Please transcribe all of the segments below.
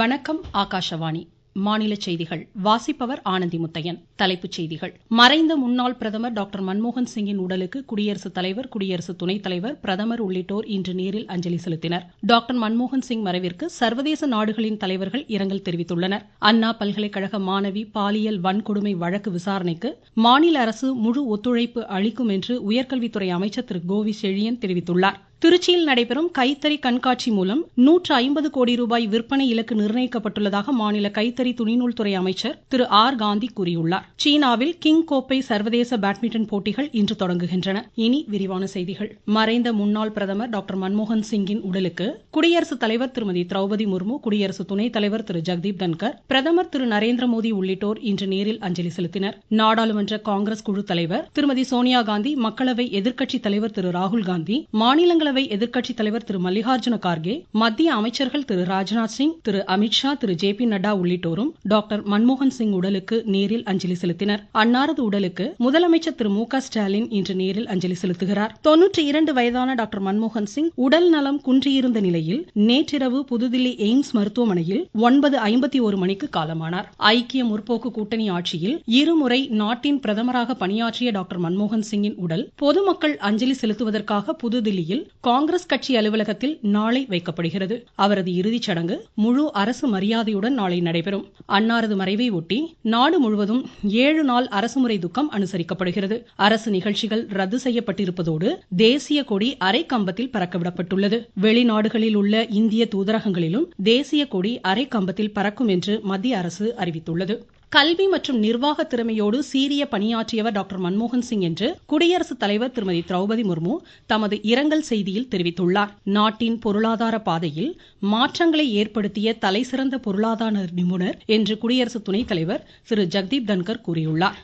வணக்கம் ஆகாஷவாணி. மாநில செய்திகள். வாசிப்பவர் ஆனந்தி முத்தையன். தலைப்புச் செய்திகள். மறைந்த முன்னாள் பிரதமர் டாக்டர் மன்மோகன் சிங்கின் உடலுக்கு குடியரசுத் தலைவர் குடியரசு துணைத் தலைவர் பிரதமர் உள்ளிட்டோர் இன்று நேரில் அஞ்சலி செலுத்தினர். டாக்டர் மன்மோகன் சிங் மறைவிற்கு சர்வதேச நாடுகளின் தலைவர்கள் இரங்கல் தெரிவித்துள்ளனர். அண்ணா பல்கலைக்கழக மாணவி பாலியல் வன்கொடுமை வழக்கு விசாரணைக்கு மாநில அரசு முழு ஒத்துழைப்பு அளிக்கும் என்று உயர்கல்வித்துறை அமைச்சர் திரு கோவி செழியன் தெரிவித்துள்ளார். திருச்சியில் நடைபெறும் கைத்தறி கண்காட்சி மூலம் நூற்று ஐம்பது கோடி ரூபாய் விற்பனை இலக்கு நிர்ணயிக்கப்பட்டுள்ளதாக மாநில கைத்தறி துணிநூல் துறை அமைச்சர் திரு ஆர் காந்தி கூறியுள்ளார். சீனாவில் கிங் கோப்பை சர்வதேச பேட்மிண்டன் போட்டிகள் இன்று தொடங்குகின்றன. இனி விரிவான செய்திகள். மறைந்த முன்னாள் பிரதமர் டாக்டர் மன்மோகன் சிங்கின் உடலுக்கு குடியரசுத் தலைவர் திருமதி திரௌபதி முர்மு குடியரசு துணைத் தலைவர் திரு ஜெகதீப் தன்கர் பிரதமர் திரு நரேந்திர மோடி உள்ளிட்டோர் இன்று நேரில் அஞ்சலி செலுத்தினர். நாடாளுமன்ற காங்கிரஸ் குழு தலைவர் திருமதி சோனியா காந்தி மக்களவை எதிர்க்கட்சித் தலைவர் திரு ராகுல் காந்தி மாநிலங்களவை மக்களவை எதிர்க்கட்சித் தலைவர் திரு மல்லிகார்ஜுன கார்கே மத்திய அமைச்சர்கள் திரு ராஜ்நாத் சிங் திரு அமித்ஷா திரு ஜே பி நட்டா உள்ளிட்டோரும் டாக்டர் மன்மோகன் சிங் உடலுக்கு நேரில் அஞ்சலி செலுத்தினர். அன்னாரது உடலுக்கு முதலமைச்சர் திரு மு க ஸ்டாலின் இன்று நேரில் அஞ்சலி செலுத்துகிறார். தொன்னூற்றி இரண்டு வயதான டாக்டர் மன்மோகன் சிங் உடல் நலம் குன்றியிருந்த நிலையில் நேற்றிரவு புதுதில்லி எய்ம்ஸ் மருத்துவமனையில் ஒன்பது ஐம்பத்தி ஒரு மணிக்கு காலமானார். ஐக்கிய முற்போக்கு கூட்டணி ஆட்சியில் இருமுறை நாட்டின் பிரதமராக பணியாற்றிய டாக்டர் மன்மோகன் சிங்கின் உடல் பொதுமக்கள் அஞ்சலி செலுத்துவதற்காக புதுதில்லியில் காங்கிரஸ் கட்சி அலுவலகத்தில் நாளை வைக்கப்படுகிறது. அவரது இறுதிச் சடங்கு முழு அரசு மரியாதையுடன் நாளை நடைபெறும். அன்னாரது மறைவை ஒட்டி நாடு முழுவதும் ஏழு நாள் அரசுமுறை துக்கம் அனுசரிக்கப்படுகிறது. அரசு நிகழ்ச்சிகள் ரத்து செய்யப்பட்டிருப்பதோடு தேசிய கொடி அரை கம்பத்தில் பறக்கவிடப்பட்டுள்ளது. வெளிநாடுகளில் உள்ள இந்திய தூதரகங்களிலும் தேசிய கொடி அரை கம்பத்தில் பறக்கும் என்று மத்திய அரசு அறிவித்துள்ளது. கல்வி மற்றும் நிர்வாக திறமையோடு சீரிய பணியாற்றியவர் டாக்டர் மன்மோகன் சிங் என்று குடியரசுத் தலைவர் திருமதி திரௌபதி முர்மு தமது இரங்கல் செய்தியில் தெரிவித்துள்ளார். நாட்டின் பொருளாதார பாதையில் மாற்றங்களை ஏற்படுத்திய தலைசிறந்த பொருளாதார நிபுணர் என்று குடியரசு துணைத் தலைவர் திரு. ஜெக்தீப் தன்கர் கூறியுள்ளார்.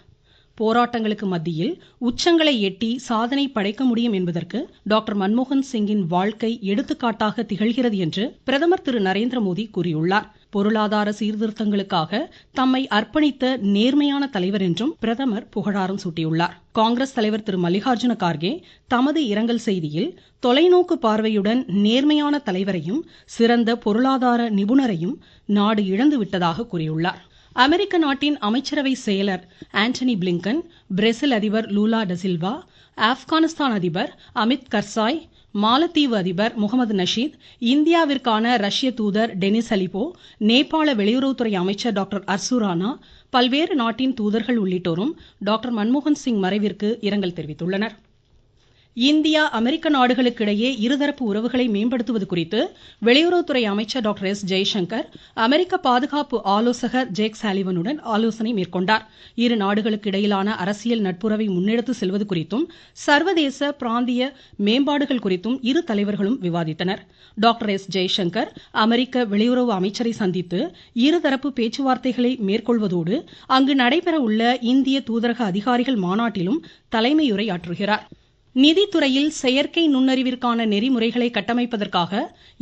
போராட்டங்களுக்கு மத்தியில் உச்சங்களை எட்டி சாதனை படைக்க முடியும் என்பதற்கு டாக்டர் மன்மோகன் சிங்கின் வாழ்க்கை எடுத்துக்காட்டாக திகழ்கிறது என்று பிரதமர் திரு. நரேந்திர மோடி கூறியுள்ளார். பொருளாதார சீர்திருத்தங்களுக்காக தம்மை அர்ப்பணித்த நேர்மையான தலைவர் என்றும் பிரதமர் புகழாரம் சூட்டியுள்ளார். காங்கிரஸ் தலைவர் திரு மல்லிகார்ஜுன கார்கே தமது இரங்கல் செய்தியில் தொலைநோக்கு பார்வையுடன் நேர்மையான தலைவரையும் சிறந்த பொருளாதார நிபுணரையும் நாடு இழந்து விட்டதாக கூறியுள்ளார். அமெரிக்க நாட்டின் அமைச்சரவை செயலர் ஆண்டனி பிளிங்கன் பிரேசில் அதிபர் லூலா டசில்வா ஆப்கானிஸ்தான் அதிபர் அமித் கர்சாய் மாலத்தீவு அதிபர் முகமது நஷீத் இந்தியாவிற்கான ரஷ்ய தூதர் டெனிஸ் அலிபோ நேபாள வெளியுறவுத்துறை அமைச்சர் டாக்டர் அர்சுரானா பல்வேறு நாட்டின் தூதர்கள் உள்ளிட்டோரும் டாக்டர் மன்மோகன் சிங் மறைவிற்கு இரங்கல் தெரிவித்துள்ளனர். இந்தியா அமெரிக்க நாடுகளுக்கு இடையே இருதரப்பு உறவுகளை மேம்படுத்துவது குறித்து வெளியுறவுத்துறை அமைச்சர் டாக்டர் எஸ். ஜெய்சங்கர் அமெரிக்க பாதுகாப்பு ஆலோசகர் ஜேக் சாலிவனுடன் ஆலோசனை மேற்கொண்டார். இரு நாடுகளுக்கு இடையிலான அரசியல் நட்புறவை முன்னெடுத்து செல்வது குறித்தும் சர்வதேச பிராந்திய மேம்பாடுகள் குறித்தும் இரு தலைவர்களும் விவாதித்தனர். Doctor S. ஜெய்சங்கர் அமெரிக்க வெளியுறவு அமைச்சரை சந்தித்து இருதரப்பு பேச்சுவார்த்தைகளை மேற்கொள்வதோடு அங்கு நடைபெற உள்ள இந்திய தூதரக அதிகாரிகள் மாநாட்டிலும் தலைமையுரையாற்றுகிறார். நிதித்துறையில் செயற்கை நுண்ணறிவிற்கான நெறிமுறைகளை கட்டமைப்பதற்காக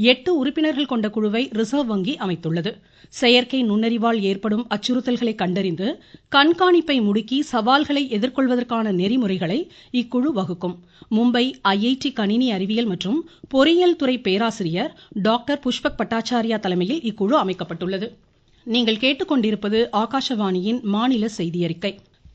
எட்டு உறுப்பினர்கள் கொண்ட குழுவை ரிசர்வ் வங்கி அமைத்துள்ளது. செயற்கை நுண்ணறிவால் ஏற்படும் அச்சுறுத்தல்களை கண்டறிந்து கண்காணிப்பை முடுக்கி சவால்களை எதிர்கொள்வதற்கான நெறிமுறைகளை இக்குழு வகுக்கும். மும்பை ஐஐடி கணினி அறிவியல் மற்றும் பொறியியல் துறை பேராசிரியர் டாக்டர் புஷ்பக் பட்டாச்சாரியா தலைமையில் இக்குழு அமைக்கப்பட்டுள்ளது.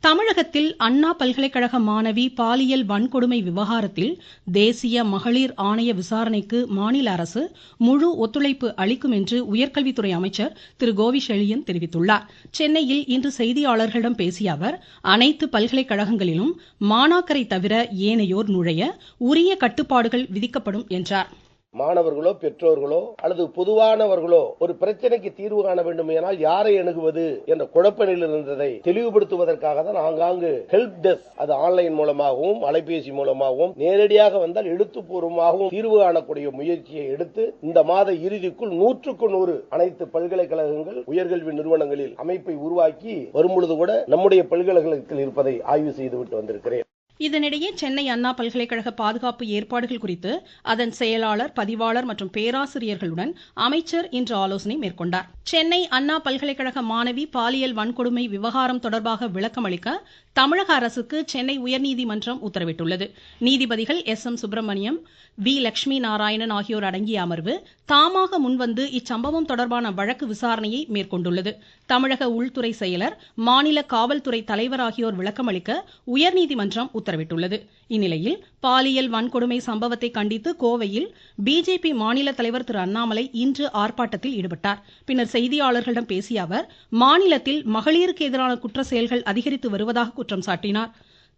தமிழகத்தில் அண்ணா பல்கலைக்கழக மாணவி பாலியல் வன்கொடுமை விவகாரத்தில் தேசிய மகளிர் ஆணைய விசாரணைக்கு மாநில அரசு முழு ஒத்துழைப்பு அளிக்கும் என்று உயர்கல்வித்துறை அமைச்சர் திரு கோவிசெழியன் தெரிவித்துள்ளார். சென்னையில் இன்று செய்தியாளர்களிடம் பேசிய அவர் அனைத்து பல்கலைக்கழகங்களிலும் மாணாக்கரை தவிர ஏனையோர் நுழைய உரிய கட்டுப்பாடுகள் விதிக்கப்படும் என்றார். மாணவர்களோ பெற்றோர்களோ அல்லது பொதுவானவர்களோ ஒரு பிரச்சனைக்கு தீர்வு காண வேண்டும் என யாரை அணுகுவது என்ற குழப்ப நிலையில் இருந்ததை தெளிவுபடுத்துவதற்காக தான் ஆங்காங்கு ஹெல்ப் டெஸ்க் அது ஆன்லைன் மூலமாகவும் அலைபேசி மூலமாகவும் நேரடியாக வந்தால் எழுத்துப்பூர்வமாகவும் தீர்வு காணக்கூடிய முயற்சியை எடுத்து இந்த மாத இறுதிக்குள் நூற்றுக்கு நூறு அனைத்து பல்கலைக்கழகங்கள் உயர்கல்வி நிறுவனங்களில் அமைப்பை உருவாக்கி வரும்பொழுது கூட நம்முடைய பல்கலைக்கழகத்தில் இருப்பதை ஆய்வு செய்துவிட்டு வந்திருக்கிறேன். இதனிடையே சென்னை அண்ணா பல்கலைக்கழக பாதுகாப்பு ஏற்பாடுகள் குறித்து அதன் செயலாளர் பதிவாளர் மற்றும் பேராசிரியர்களுடன் அமைச்சர் இன்று ஆலோசனை மேற்கொண்டார். சென்னை அண்ணா பல்கலைக்கழக மாணவி பாலியல் வன்கொடுமை விவகாரம் தொடர்பாக விளக்கம் அளிக்க தமிழக அரசுக்கு சென்னை உயர்நீதிமன்றம் உத்தரவிட்டுள்ளது. நீதிபதிகள் S M Subramaniam V Lakshmi Narayanan ஆகியோர் அடங்கிய அமர்வு தாமாக முன்வந்து இச்சம்பவம் தொடர்பான வழக்கு விசாரணையை மேற்கொண்டுள்ளது. தமிழக உள்துறை செயலர் மாநில காவல்துறை தலைவர் ஆகியோர் விளக்கமளிக்க உயர்நீதிமன்றம் உத்தரவிட்டுள்ளது. இந்நிலையில் பாலியல் வன்கொடுமை சம்பவத்தை கண்டித்து கோவையில் பிஜேபி மாநில தலைவர் திரு அண்ணாமலை இன்று ஆர்ப்பாட்டத்தில் ஈடுபட்டார். பின்னர் செய்தியாளர்களிடம் பேசிய அவர் மாநிலத்தில் மகளிருக்கு எதிரான குற்ற செயல்கள் அதிகரித்து வருவதாக குற்றம் சாட்டினார்.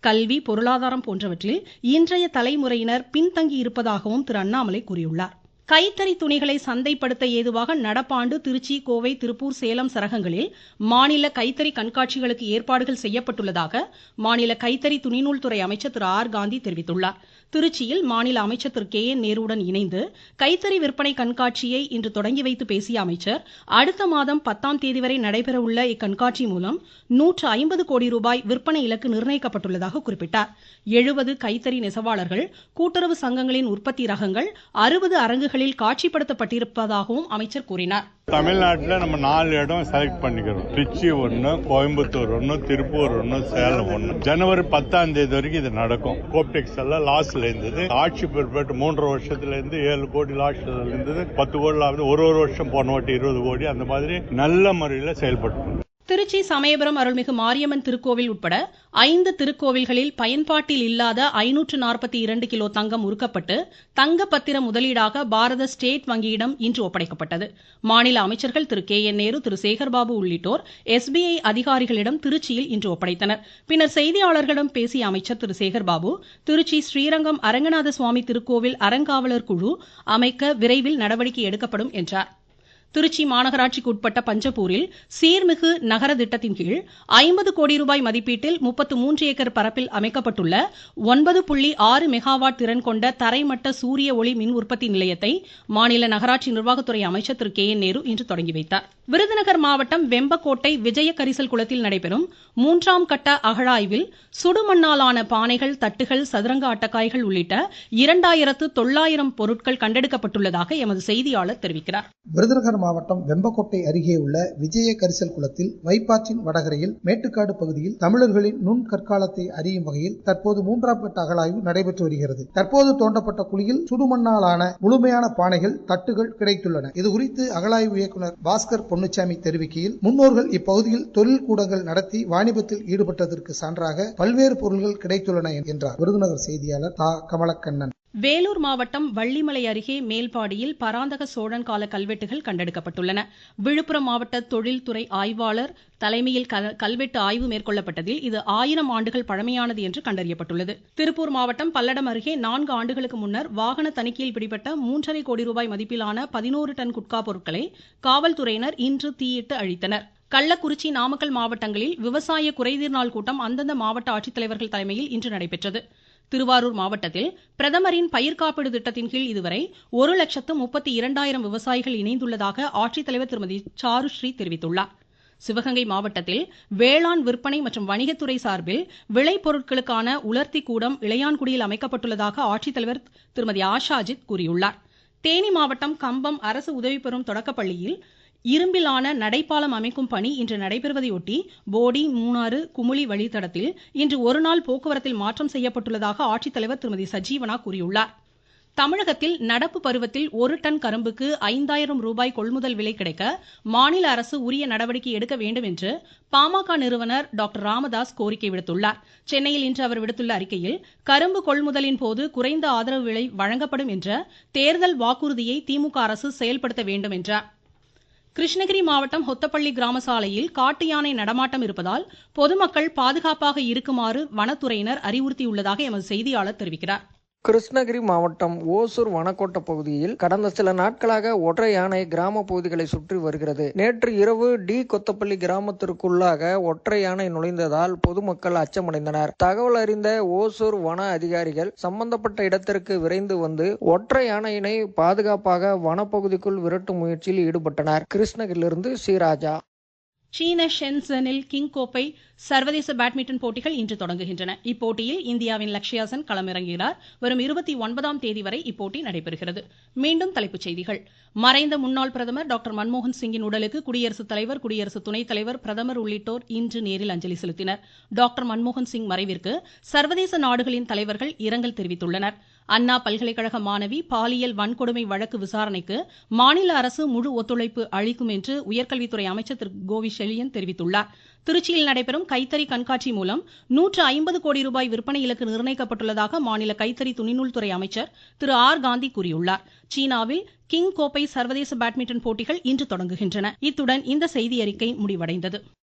கல்வி பொருளாதாரம் போன்றவற்றில் இன்றைய தலைமுறையினர் பின்தங்கி இருப்பதாகவும் திரு அண்ணாமலை கூறியுள்ளார். கைத்தறி துணிகளை சந்தைப்படுத்த ஏதுவாக நடப்பாண்டு திருச்சி கோவை திருப்பூர் சேலம் சரகங்களில் மாநில கைத்தறி கண்காட்சிகளுக்கு ஏற்பாடுகள் செய்யப்பட்டுள்ளதாக மாநில கைத்தறி துணிநூல் துறை அமைச்சர் திரு ஆர் காந்தி தெரிவித்துள்ளார். திருச்சியில் மாநில அமைச்சர் திரு கே என் நேருடன் இணைந்து கைத்தறி விற்பனை கண்காட்சியை இன்று தொடங்கி வைத்து பேசிய அமைச்சர் அடுத்த மாதம் பத்தாம் தேதி வரை நடைபெறவுள்ள இக்கண்காட்சி மூலம் நூற்று ஐம்பது கோடி ரூபாய் விற்பனை இலக்கு நிர்ணயிக்கப்பட்டுள்ளதாக குறிப்பிட்டார். எழுபது கைத்தறி நெசவாளர்கள் கூட்டுறவு சங்கங்களின் உற்பத்தி ரகங்கள் அறுபது அரங்குகளில் காட்சிப்படுத்தப்பட்டிருப்பதாகவும் அமைச்சர் கூறினார். தமிழ்நாட்டில் நம்ம நாலு இடம் செலக்ட் பண்ணிக்கிறோம். திருச்சி ஒன்று கோயம்புத்தூர் ஒன்று திருப்பூர் ஒன்று சேலம் ஒன்று ஜனவரி பத்தாம் தேதி வரைக்கும் இது நடக்கும். கோப்டெக்ஸ் எல்லாம் லாஸ்ட் லாஸ்ல இருந்தது. ஆட்சி பொறுப்பேற்று மூன்றரை வருஷத்துல இருந்து ஏழு கோடி லாஸ்ல இருந்தது. பத்து கோடி லாபம் ஒரு ஒரு வருஷம் போன வாட்டி இருபது கோடி. அந்த மாதிரி நல்ல முறையில் செயல்பட்டு திருச்சி சமயபுரம் அருள்மிகு மாரியம்மன் திருக்கோவில் உட்பட ஐந்து திருக்கோவில்களில் பயன்பாட்டில் இல்லாத ஐநூற்று நாற்பத்தி இரண்டு கிலோ தங்கம் உருக்கப்பட்டு தங்க பத்திர முதலீடாக பாரத ஸ்டேட் வங்கியிடம் இன்று ஒப்படைக்கப்பட்டது. மாநில அமைச்சர்கள் திரு கே என் நேரு திரு சேகர்பாபு உள்ளிட்டோர் எஸ்பிஐ அதிகாரிகளிடம் திருச்சியில் இன்று ஒப்படைத்தனர். பின்னர் செய்தியாளர்களிடம் பேசிய அமைச்சர் திரு சேகர்பாபு திருச்சி ஸ்ரீரங்கம் அரங்கநாத சுவாமி திருக்கோவில் அறங்காவலர் குழு அமைக்க விரைவில் நடவடிக்கை எடுக்கப்படும் என்றார். திருச்சி மாநகராட்சிக்கு உட்பட்ட பஞ்சப்பூரில் சீர்மிகு நகர திட்டத்தின்கீழ் ஐம்பது கோடி ரூபாய் மதிப்பீட்டில் முப்பத்து மூன்று ஏக்கர் பரப்பில் அமைக்கப்பட்டுள்ள ஒன்பது புள்ளி ஆறு மெகாவாட் திறன் கொண்ட தரைமட்ட சூரிய ஒளி மின் உற்பத்தி நிலையத்தை மாநில நகராட்சி நிர்வாகத்துறை அமைச்சர் திரு கே என் நேரு இன்று தொடங்கி வைத்தார். விருதுநகர் மாவட்டம் வெம்பக்கோட்டை விஜய கரிசல் குளத்தில் நடைபெறும் மூன்றாம் கட்ட அகழாய்வில் சுடுமண்ணாலான பானைகள் தட்டுகள் சதுரங்க அட்டக்காய்கள் உள்ளிட்ட இரண்டாயிரத்து தொள்ளாயிரம் பொருட்கள் கண்டெடுக்கப்பட்டுள்ளதாக எமது செய்தியாளர் தெரிவிக்கிறார். விருதுநகர் மாவட்டம் வெம்பக்கோட்டை அருகே உள்ள விஜய கரிசல் குளத்தில் வைப்பாற்றின் வடகரையில் மேட்டுக்காடு பகுதியில் தமிழர்களின் நுண் கற்காலத்தை அறியும் வகையில் தற்போது மூன்றாம் கட்ட அகழாய்வு நடைபெற்று வருகிறது. தற்போது தோண்டப்பட்ட குழியில் சுடுமண்ணாலான முழுமையான பானைகள் தட்டுகள் கிடைத்துள்ளன. இதுகுறித்து அகழாய்வு இயக்குநர் பாஸ்கர் பொன்னுச்சாமி தெரிவிக்கையில் முன்னோர்கள் இப்பகுதியில் தொழில் கூடங்கள் நடத்தி வாணிபத்தில் ஈடுபட்டதற்கு சான்றாக பல்வேறு பொருள்கள் கிடைத்துள்ளன என்றார். விருதுநகர் செய்தியாளர் தா. கமலக்கண்ணன். வேலூர் மாவட்டம் வள்ளிமலை அருகே மேல்பாடியில் பராந்தக சோழன் கால கல்வெட்டுகள் கண்டெடுக்கப்பட்டுள்ளன. விழுப்புரம் மாவட்ட தொழில்துறை ஆய்வாளர் தலைமையில் கல்வெட்டு ஆய்வு மேற்கொள்ளப்பட்டதில் இது ஆயிரம் ஆண்டுகள் பழமையானது என்று கண்டறியப்பட்டுள்ளது. திருப்பூர் மாவட்டம் பல்லடம் அருகே நான்கு ஆண்டுகளுக்கு முன்னர் வாகன தணிக்கையில் பிடிபட்ட மூன்றரை கோடி ரூபாய் மதிப்பிலான பதினோரு டன் குட்கா பொருட்களை காவல்துறையினர் இன்று தீயிட்டு அழித்தனர். கள்ளக்குறிச்சி நாமக்கல் மாவட்டங்களில் விவசாய குறைதீர் நாள் கூட்டம் அந்தந்த மாவட்ட ஆட்சித்தலைவர்கள் தலைமையில் இன்று நடைபெற்றது. திருவாரூர் மாவட்டத்தில் பிரதமரின் பயிர் காப்பீடு திட்டத்தின் கீழ் இதுவரை ஒரு லட்சத்து முப்பத்து இரண்டாயிரம் விவசாயிகள் இணைந்துள்ளதாக ஆட்சித்தலைவர் திருமதி சாருஸ்ரீ தெரிவித்துள்ளார். சிவகங்கை மாவட்டத்தில் வேளாண் விற்பனை மற்றும் வணிகத்துறை சார்பில் விளைபொருட்களுக்கான உலர்த்தி கூடம் இளையான்குடியில் அமைக்கப்பட்டுள்ளதாக ஆட்சித்தலைவர் திருமதி ஆஷாஜித் கூறியுள்ளார். தேனி மாவட்டம் கம்பம் அரசு உதவி பெறும் தொடக்கப்பள்ளியில் இரும்பிலான நடைபாலம் அமைக்கும் பணி இன்று நடைபெறுவதையொட்டி போடி மூணாறு குமுளி வழித்தடத்தில் இன்று ஒருநாள் போக்குவரத்தில் மாற்றம் செய்யப்பட்டுள்ளதாக ஆட்சித்தலைவர் திருமதி சஜீவனா கூறியுள்ளார். தமிழகத்தில் நடப்பு பருவத்தில் ஒரு டன் கரும்புக்கு ஐந்தாயிரம் ரூபாய் கொள்முதல் விலை கிடைக்க மாநில அரசு உரிய நடவடிக்கை எடுக்க வேண்டும் என்று பாமக நிறுவனர் டாக்டர் ராமதாஸ் கோரிக்கை விடுத்துள்ளார். சென்னையில் இன்று அவர் விடுத்துள்ள அறிக்கையில் கரும்பு கொள்முதலின் போது குறைந்த ஆதரவு விலை வழங்கப்படும் என்ற தேர்தல் வாக்குறுதியை திமுக அரசு செயல்படுத்த வேண்டும் என்றாா் கிருஷ்ணகிரி மாவட்டம் ஹொத்தப்பள்ளி கிராம சாலையில் காட்டு யானை நடமாட்டம் இருப்பதால் பொதுமக்கள் பாதுகாப்பாக இருக்குமாறு வனத்துறையினர் அறிவுறுத்தியுள்ளதாக எமது செய்தியாளர் தெரிவிக்கிறார். கிருஷ்ணகிரி மாவட்டம் ஓசூர் வனக்கோட்டை பகுதியில் கடந்த சில நாட்களாக ஒற்றை யானை கிராம பகுதிகளை சுற்றி வருகிறது. நேற்று இரவு டி. கொத்தப்பள்ளி கிராமத்திற்குள்ளாக ஒற்றை யானை நுழைந்ததால் பொதுமக்கள் அச்சமடைந்தனர். தகவல் அறிந்த ஓசூர் வன அதிகாரிகள் சம்பந்தப்பட்ட இடத்திற்கு விரைந்து வந்து ஒற்றை யானையினை பாதுகாப்பாக வனப்பகுதிக்குள் விரட்டும் முயற்சியில் ஈடுபட்டனர். கிருஷ்ணகிரியிலிருந்து சீராஜா சீன ஷென்சனில் கிங் கோப்பை சர்வதேச பேட்மிண்டன் போட்டிகள் இன்று தொடங்குகின்றன. இப்போட்டியில் இந்தியாவின் லக்ஷ்யா சென் களமிறங்குகிறார். வரும் இருபத்தி ஒன்பதாம் தேதி வரை இப்போட்டி நடைபெறுகிறது. மீண்டும் தலைப்புச் செய்திகள். மறைந்த முன்னாள் பிரதமர் டாக்டர் மன்மோகன் சிங்கின் உடலுக்கு குடியரசுத் தலைவர் குடியரசு துணைத் தலைவர் பிரதமர் உள்ளிட்டோர் இன்று நேரில் அஞ்சலி செலுத்தினர். டாக்டர் மன்மோகன் சிங் மறைவிற்கு சர்வதேச நாடுகளின் தலைவர்கள் இரங்கல் தெரிவித்துள்ளனா் அண்ணா பல்கலைக்கழக மாணவி பாலியல் வன்கொடுமை வழக்கு விசாரணைக்கு மாநில அரசு முழு ஒத்துழைப்பு அளிக்கும் என்று உயர்கல்வித்துறை அமைச்சர் திரு கோவி செழியன் தெரிவித்துள்ளார். திருச்சியில் நடைபெறும் கைத்தறி கண்காட்சி மூலம் நூற்று ஐம்பது கோடி ரூபாய் விற்பனை இலக்கு நிர்ணயிக்கப்பட்டுள்ளதாக மாநில கைத்தறி துணிநூல்துறை அமைச்சர் திரு ஆர் காந்தி கூறியுள்ளார். சீனாவில் கிங் கோப்பை சர்வதேச பேட்மிண்டன் போட்டிகள் இன்று தொடங்குகின்றன. இத்துடன் இந்த செய்தியறிக்கை முடிவடைந்தது.